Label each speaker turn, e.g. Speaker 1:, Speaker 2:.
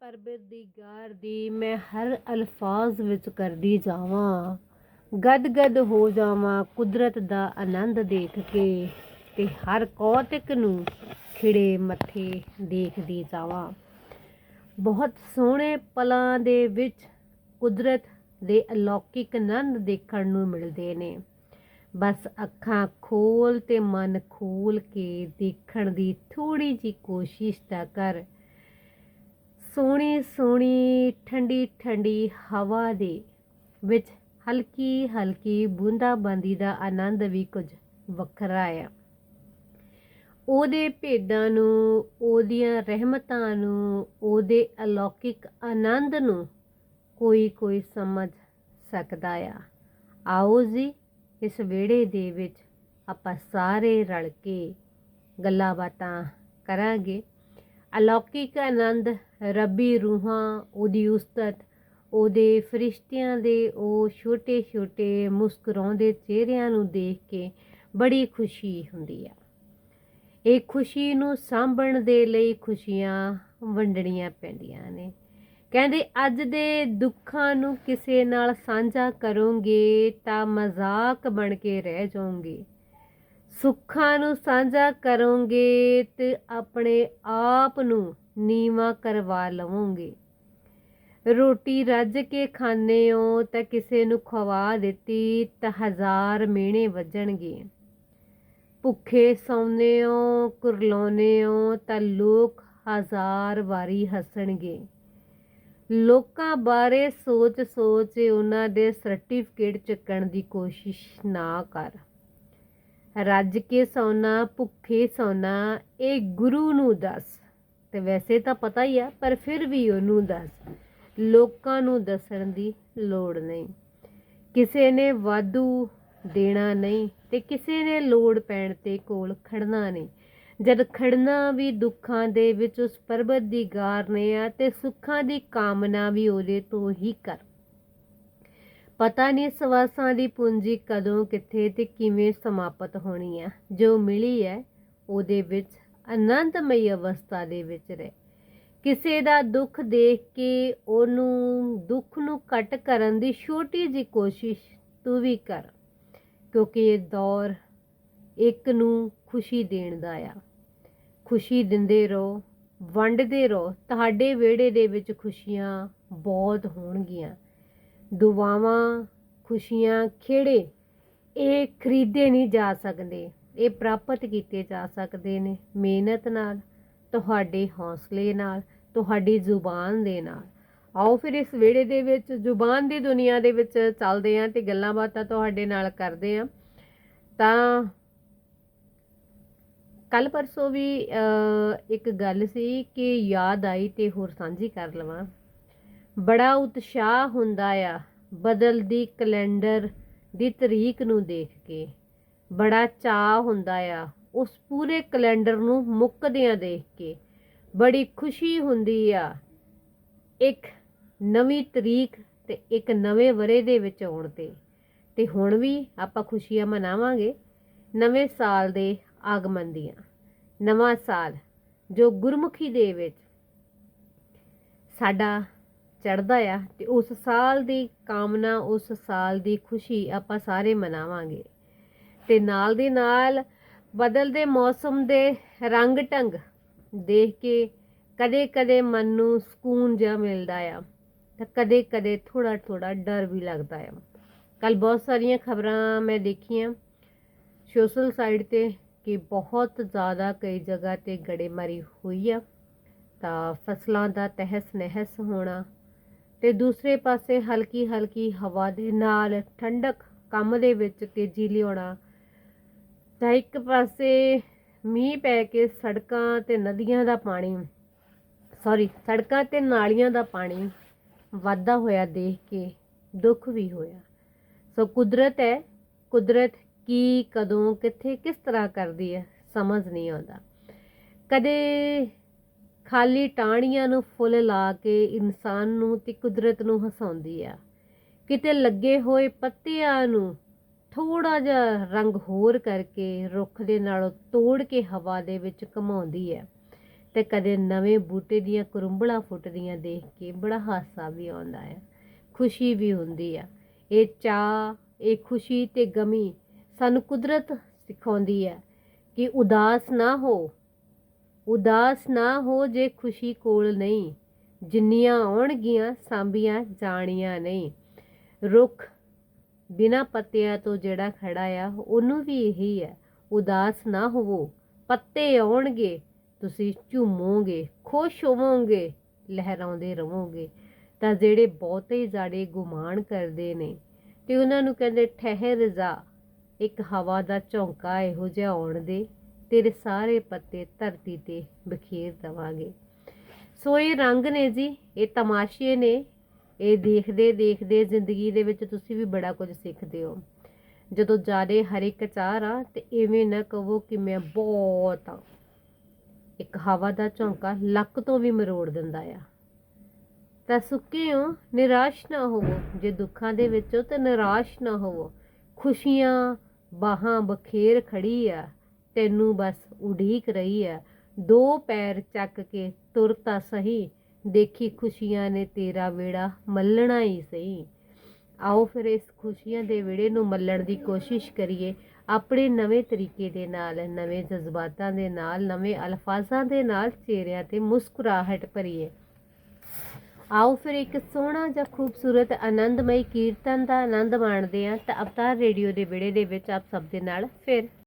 Speaker 1: ਪਰਵਰਦੀਗਾਰ ਦੀ ਮੈਂ ਹਰ ਅਲਫਾਜ਼ ਵਿੱਚ ਕਰਦੀ ਜਾਵਾਂ। ਗਦਗਦ ਹੋ ਜਾਵਾਂ ਕੁਦਰਤ ਦਾ ਆਨੰਦ ਦੇਖ ਕੇ ਤੇ ਹਰ ਕੌਤਕ ਨੂੰ ਖਿੜੇ ਮੱਥੇ ਦੇਖਦੀ ਜਾਵਾਂ। ਬਹੁਤ ਸੋਹਣੇ ਪਲਾਂ ਦੇ ਵਿੱਚ ਕੁਦਰਤ ਦੇ ਅਲੌਕਿਕ ਆਨੰਦ ਦੇਖਣ ਨੂੰ ਮਿਲਦੇ ਨੇ। ਬਸ ਅੱਖਾਂ ਖੋਲ ਤੇ ਮਨ ਖੋਲ ਕੇ ਦੇਖਣ ਦੀ ਥੋੜੀ ਜੀ ਕੋਸ਼ਿਸ਼ ਤਾਂ ਕਰ। ਸੋਹਣੀ ਸੋਹਣੀ ਠੰਡੀ ਠੰਡੀ ਹਵਾ ਦੇ ਵਿੱਚ ਹਲਕੀ ਹਲਕੀ ਬੂੰਦਾਬਾਂਦੀ ਦਾ ਆਨੰਦ ਵੀ ਕੁਝ ਵੱਖਰਾ ਆ। ਉਹਦੇ ਭੇਦਾਂ ਨੂੰ, ਉਹਦੀਆਂ ਰਹਿਮਤਾਂ ਨੂੰ, ਉਹਦੇ ਅਲੌਕਿਕ ਆਨੰਦ ਨੂੰ ਕੋਈ ਕੋਈ ਸਮਝ ਸਕਦਾ ਆ। ਆਓ ਜੀ, ਇਸ ਵਿਹੜੇ ਦੇ ਵਿੱਚ ਆਪਾਂ ਸਾਰੇ ਰਲ ਕੇ ਗੱਲਾਂ ਬਾਤਾਂ ਕਰਾਂਗੇ। ਅਲੌਕਿਕ ਆਨੰਦ ਰੱਬੀ ਰੂਹਾਂ ਉਹਦੀ ਉਸਤਤ, ਉਹਦੇ ਫਰਿਸ਼ਤਿਆਂ ਦੇ ਉਹ ਛੋਟੇ ਛੋਟੇ ਮੁਸਕਰਾਉਂਦੇ ਚਿਹਰਿਆਂ ਨੂੰ ਦੇਖ ਕੇ ਬੜੀ ਖੁਸ਼ੀ ਹੁੰਦੀ ਆ। ਇਹ ਖੁਸ਼ੀ ਨੂੰ ਸਾਂਭਣ ਦੇ ਲਈ ਖੁਸ਼ੀਆਂ ਵੰਡਣੀਆਂ ਪੈਂਦੀਆਂ ਨੇ। ਕਹਿੰਦੇ, ਅੱਜ ਦੇ ਦੁੱਖਾਂ ਨੂੰ ਕਿਸੇ ਨਾਲ ਸਾਂਝਾ ਕਰੋਗੇ ਤਾਂ ਮਜ਼ਾਕ ਬਣ ਕੇ ਰਹਿ ਜਾਓਗੇ। ਸੁੱਖਾਂ ਨੂੰ ਸਾਂਝਾ ਕਰੋਗੇ ਤੇ ਆਪਣੇ ਆਪ ਨੂੰ ਨੀਵਾ ਕਰਵਾ ਲਵੋਗੇ। ਰੋਟੀ ਰੱਜ ਕੇ ਖਾਣੇ ਹੋ ਤਾਂ ਕਿਸੇ ਨੂੰ ਖਵਾ ਦਿੱਤੀ ਤਾਂ ਹਜ਼ਾਰ ਮੇਣੇ ਵੱਜਣਗੇ। ਭੁੱਖੇ ਸੌਂਦੇ ਹੋ ਕੁਰਲਾਉਂਦੇ ਹੋ ਤਾਂ ਲੋਕ ਹਜ਼ਾਰ ਵਾਰੀ ਹੱਸਣਗੇ। ਲੋਕਾਂ ਬਾਰੇ ਸੋਚ ਸੋਚ ਉਹਨਾਂ ਦੇ ਸਰਟੀਫਿਕੇਟ ਚੱਕਣ ਦੀ ਕੋਸ਼ਿਸ਼ ਨਾ ਕਰ। ਰੱਜ ਕੇ ਸੌਣਾ, ਭੁੱਖੇ ਸੌਣਾ, ਇਹ ਗੁਰੂ ਨੂੰ ਦੱਸ। ਤੇ ਵੈਸੇ ਤਾਂ ਪਤਾ ਹੀ ਆ, ਪਰ ਫਿਰ ਵੀ ਉਹਨੂੰ ਦੱਸ। ਲੋਕਾਂ ਨੂੰ ਦੱਸਣ ਦੀ ਲੋੜ ਨਹੀਂ। ਕਿਸੇ ਨੇ ਵਾਧੂ ਦੇਣਾ ਨਹੀਂ ਤੇ ਕਿਸੇ ਨੇ ਲੋੜ ਪੈਣ ਤੇ ਕੋਲ ਖੜਨਾ ਨਹੀਂ। ਜਦ ਖੜਨਾ ਵੀ ਦੁੱਖਾਂ ਦੇ ਵਿੱਚ ਉਸ ਪਰਬਤ ਦੀ ਗਾਰ ਨੇ ਆ ਤੇ ਸੁੱਖਾਂ ਦੀ ਕਾਮਨਾ ਵੀ ਉਹਦੇ ਤੋਂ ਹੀ ਕਰ। ਪਤਾ ਨਹੀਂ ਸਵਾਸਾਂ ਦੀ ਪੂੰਜੀ ਕਦੋਂ ਕਿੱਥੇ ਤੇ ਕਿਵੇਂ ਸਮਾਪਤ ਹੋਣੀ ਆ। ਜੋ ਮਿਲੀ ਹੈ, ਉਹਦੇ ਵਿੱਚ ਆਨੰਦਮਈ ਅਵਸਥਾ ਦੇ ਵਿੱਚ ਰਹੇ। ਕਿਸੇ ਦਾ ਦੁੱਖ ਦੇਖ ਕੇ ਉਹਨੂੰ ਦੁੱਖ ਨੂੰ ਘਟ ਕਰਨ ਦੀ ਛੋਟੀ ਜੀ ਕੋਸ਼ਿਸ਼ ਤੂੰ ਵੀ ਕਰ, ਕਿਉਂਕਿ ਇਹ ਦੌਰ ਇੱਕ ਨੂੰ ਖੁਸ਼ੀ ਦੇਣ ਦਾ ਆ। ਖੁਸ਼ੀ ਦਿੰਦੇ ਰਹੋ, ਵੰਡਦੇ ਰਹੋ। ਤੁਹਾਡੇ ਵਿਹੜੇ ਦੇ ਵਿੱਚ ਖੁਸ਼ੀਆਂ ਬਹੁਤ ਹੋਣਗੀਆਂ। ਦੁਆਵਾਂ ਖੁਸ਼ੀਆਂ ਖੇੜੇ, ਇਹ ਖਰੀਦੇ ਨਹੀਂ ਜਾ ਸਕਦੇ। ਇਹ ਪ੍ਰਾਪਤ ਕੀਤੇ ਜਾ ਸਕਦੇ ਨੇ ਮਿਹਨਤ ਨਾਲ, ਤੁਹਾਡੇ ਹੌਸਲੇ ਨਾਲ, ਤੁਹਾਡੀ ਜ਼ੁਬਾਨ ਦੇ ਨਾਲ। ਆਓ ਫਿਰ ਇਸ ਵਿਹੜੇ ਦੇ ਵਿੱਚ, ਜ਼ੁਬਾਨ ਦੀ ਦੁਨੀਆ ਦੇ ਵਿੱਚ ਚੱਲਦੇ ਆਂ ਤੇ ਗੱਲਾਂ ਬਾਤਾਂ ਤੁਹਾਡੇ ਨਾਲ ਕਰਦੇ ਆਂ ਤਾਂ ਕੱਲ ਪਰਸੋਂ ਵੀ ਇੱਕ ਗੱਲ ਸੀ ਕਿ ਯਾਦ ਆਈ ਤੇ ਹੋਰ ਸਾਂਝੀ ਕਰ ਲਵਾਂ। ਬੜਾ ਉਤਸ਼ਾਹ ਹੁੰਦਾ ਆ ਬਦਲਦੀ ਕੈਲੰਡਰ ਦੀ ਤਰੀਕ ਨੂੰ ਦੇਖ ਕੇ। ਬੜਾ ਚਾਹ ਹੁੰਦਾ ਆ। ਉਸ ਪੂਰੇ ਕੈਲੰਡਰ ਨੂੰ ਮੁੱਕਦਿਆਂ ਦੇਖ ਕੇ ਬੜੀ ਖੁਸ਼ੀ ਹੁੰਦੀ ਆ। ਇੱਕ ਨਵੀਂ ਤਰੀਕ ਤੇ ਇੱਕ ਨਵੇਂ ਵਰੇ ਦੇ ਵਿੱਚ ਆਉਣ ਤੇ। ਤੇ ਹੁਣ ਵੀ ਆਪਾਂ ਖੁਸ਼ੀਆਂ ਮਨਾਵਾਂਗੇ ਨਵੇਂ ਸਾਲ ਦੇ ਆਗਮਨ ਦੀਆਂ। ਨਵਾਂ ਸਾਲ ਜੋ ਗੁਰਮੁਖੀ ਦੇ ਵਿੱਚ ਸਾਡਾ ਚੜਦਾ ਆ ਤੇ ਉਸ ਸਾਲ ਦੀ ਕਾਮਨਾ, ਉਸ ਸਾਲ ਦੀ ਖੁਸ਼ੀ ਆਪਾਂ ਸਾਰੇ ਮਨਾਵਾਂਗੇ। ਤੇ ਨਾਲ ਦੀ ਨਾਲ ਬਦਲਦੇ ਮੌਸਮ ਦੇ ਰੰਗ ਢੰਗ ਦੇਖ ਕੇ ਕਦੇ ਕਦੇ ਮਨ ਨੂੰ ਸਕੂਨ ਜਿਹਾ ਮਿਲਦਾ ਆ। ਤਾਂ ਕਦੇ ਕਦੇ ਥੋੜਾ ਥੋੜਾ ਡਰ ਵੀ ਲੱਗਦਾ ਆ। ਕੱਲ ਬਹੁਤ ਸਾਰੀਆਂ ਖਬਰਾਂ ਮੈਂ ਦੇਖੀਆਂ। ਸੋਸ਼ਲ ਸਾਈਡ ਤੇ ਕਿ ਬਹੁਤ ਜ਼ਿਆਦਾ ਕਈ ਜਗ੍ਹਾ ਤੇ ਗੜੇਮਾਰੀ ਹੋਈ ਆ। ਤਾਂ ਫਸਲਾਂ ਦਾ ਤਹਿਸ ਨਹਿਸ ਹੋਣਾ ਤੇ ਦੂਸਰੇ ਪਾਸੇ ਹਲਕੀ ਹਲਕੀ ਹਵਾ ਦੇ ਨਾਲ ਠੰਡਕ ਕੰਮ ਦੇ ਵਿੱਚ ਤੇਜ਼ੀ ਲਿਆਉਣਾ ਤਾਂ ਇੱਕ ਪਾਸੇ ਮੀਂਹ ਪੈ ਕੇ ਸੜਕਾਂ ਤੇ ਨਦੀਆਂ ਦਾ ਪਾਣੀ ਸੌਰੀ ਸੜਕਾਂ ਤੇ ਨਾਲੀਆਂ ਦਾ ਪਾਣੀ ਵਾਧਾ ਹੋਇਆ ਦੇਖ ਕੇ ਦੁੱਖ ਵੀ ਹੋਇਆ। ਸੋ ਕੁਦਰਤ ਹੈ, ਕੁਦਰਤ ਕੀ, ਕਦੋਂ, ਕਿੱਥੇ, ਕਿਸ ਤਰ੍ਹਾਂ ਕਰਦੀ ਹੈ, ਸਮਝ ਨਹੀਂ ਆਉਂਦਾ। ਕਦੇ ਖਾਲੀ ਟਾਹਣੀਆਂ ਨੂੰ ਫੁੱਲ ਲਾ ਕੇ ਇਨਸਾਨ ਨੂੰ ਤੇ ਕੁਦਰਤ ਨੂੰ ਹਸਾਉਂਦੀ ਆ। ਕਿਤੇ ਲੱਗੇ ਹੋਏ ਪੱਤਿਆਂ ਨੂੰ ਥੋੜਾ ਜਿਹਾ ਰੰਗ ਹੋਰ ਕਰਕੇ ਰੁੱਖ ਦੇ ਨਾਲੋਂ ਤੋੜ ਕੇ ਹਵਾ ਦੇ ਵਿੱਚ ਘਮਾਉਂਦੀ ਹੈ। ਤੇ ਕਦੇ ਨਵੇਂ ਬੂਟੇ ਦੀਆਂ ਕਰੁੰਬਲਾਂ ਫੁੱਟਦੀਆਂ ਦੇਖ ਕੇ ਬੜਾ ਹਾਸਾ ਵੀ ਆਉਂਦਾ ਹੈ। ਖੁਸ਼ੀ ਵੀ ਹੁੰਦੀ ਆ ਇਹ ਚਾਹ ਇਹ ਖੁਸ਼ੀ ਤੇ ਗਮੀ ਸਾਨੂੰ ਕੁਦਰਤ ਸਿਖਾਉਂਦੀ ਹੈ ਕਿ ਉਦਾਸ ਨਾ ਹੋ। ਉਦਾਸ ਨਾ ਹੋ ਜੇ ਖੁਸ਼ੀ ਕੋਲ ਨਹੀਂ। ਜਿੰਨੀਆਂ ਆਉਣਗੀਆਂ, ਸਾਂਭੀਆਂ ਜਾਣੀਆਂ ਨਹੀਂ। ਰੁੱਖ ਬਿਨਾ ਪੱਤਿਆਂ ਤੋਂ ਜਿਹੜਾ ਖੜਾ ਆ, ਉਹਨੂੰ ਵੀ ਇਹੀ ਹੈ, ਉਦਾਸ ਨਾ ਹੋਵੋ। ਪੱਤੇ ਆਉਣਗੇ, ਤੁਸੀਂ ਝੂਮੋਗੇ, ਖੁਸ਼ ਹੋਵੋਗੇ, ਲਹਿਰਾਉਂਦੇ ਰਹੋਗੇ। ਤਾਂ ਜਿਹੜੇ ਬਹੁਤੇ ਜਾੜੇ ਗੁਮਾਨ ਕਰਦੇ ਨੇ, ਤੇ ਉਹਨਾਂ ਨੂੰ ਕਹਿੰਦੇ ਠਹਿਰ ਜਾ, ਇੱਕ ਹਵਾ ਦਾ ਝੌਂਕਾ ਇਹੋ ਜਿਹਾ ਆਉਣ ਦੇ, ਤੇਰੇ ਸਾਰੇ ਪੱਤੇ ਧਰਤੀ ਤੇ ਬਖੇਰ ਦਵਾਂਗੇ। ਸੋ ਇਹ ਰੰਗ ਨੇ ਜੀ, ਇਹ ਤਮਾਸ਼ੇ ਨੇ ਇਹ ਦੇਖਦੇ ਦੇਖਦੇ ਜ਼ਿੰਦਗੀ ਦੇ ਵਿੱਚ ਤੁਸੀਂ ਵੀ ਬੜਾ ਕੁਝ ਸਿੱਖਦੇ ਹੋ। ਜਦੋਂ ਜਾਦੇ ਹਰ ਇੱਕ ਚਾਰ ਆ ਤੇ ਐਵੇਂ ਨਾ ਕਹੋ ਕਿ ਮੈਂ ਬਹੁਤ ਆ। ਇੱਕ ਹਵਾ ਦਾ ਝੋਂਕਾ ਲੱਕ ਤੋਂ ਵੀ ਮਰੋੜ ਦਿੰਦਾ ਆ। ਤਾਂ ਸੁੱਕੇ ਹੋ, ਨਿਰਾਸ਼ ਨਾ ਹੋਵੋ। ਜੇ ਦੁੱਖਾਂ ਦੇ ਵਿੱਚ ਹੋ, ਤੇ ਨਿਰਾਸ਼ ਨਾ ਹੋਵੋ। ਖੁਸ਼ੀਆਂ ਬਾਹਾਂ ਬਖੇਰ ਖੜੀ ਆ। ਤੈਨੂੰ ਬਸ ਉਡੀਕ ਰਹੀ ਆ। ਦੋ ਪੈਰ ਚੱਕ ਕੇ ਤੁਰ ਤਾਂ ਸਹੀ। ਦੇਖੀ ਖੁਸ਼ੀਆਂ ਨੇ ਤੇਰਾ ਵੇੜਾ ਮੱਲਣਾ ਹੀ ਸਹੀ। ਆਓ ਫਿਰ ਇਸ ਖੁਸ਼ੀਆਂ ਦੇ ਵੇੜੇ ਨੂੰ ਮੱਲਣ ਦੀ ਕੋਸ਼ਿਸ਼ ਕਰੀਏ। ਆਪਣੇ ਨਵੇਂ ਤਰੀਕੇ ਦੇ ਨਾਲ, ਨਵੇਂ ਜਜ਼ਬਾਤਾਂ ਦੇ ਨਾਲ, ਨਵੇਂ ਅਲਫਾਜ਼ਾਂ ਦੇ ਨਾਲ ਚਿਹਰਿਆਂ ਤੇ ਮੁਸਕਰਾਹਟ ਭਰੀਏ। ਆਓ ਫਿਰ ਇੱਕ ਸੋਹਣਾ ਜਿਹਾ ਖੂਬਸੂਰਤ, ਆਨੰਦਮਈ ਕੀਰਤਨ ਦਾ ਆਨੰਦ ਮਾਣਦੇ ਹਾਂ। ਤਾਂ ਅਵਤਾਰ ਰੇਡੀਓ ਦੇ ਵਿੜੇ ਦੇ ਵਿੱਚ ਆਪ ਸਭ ਦੇ ਨਾਲ ਫਿਰ।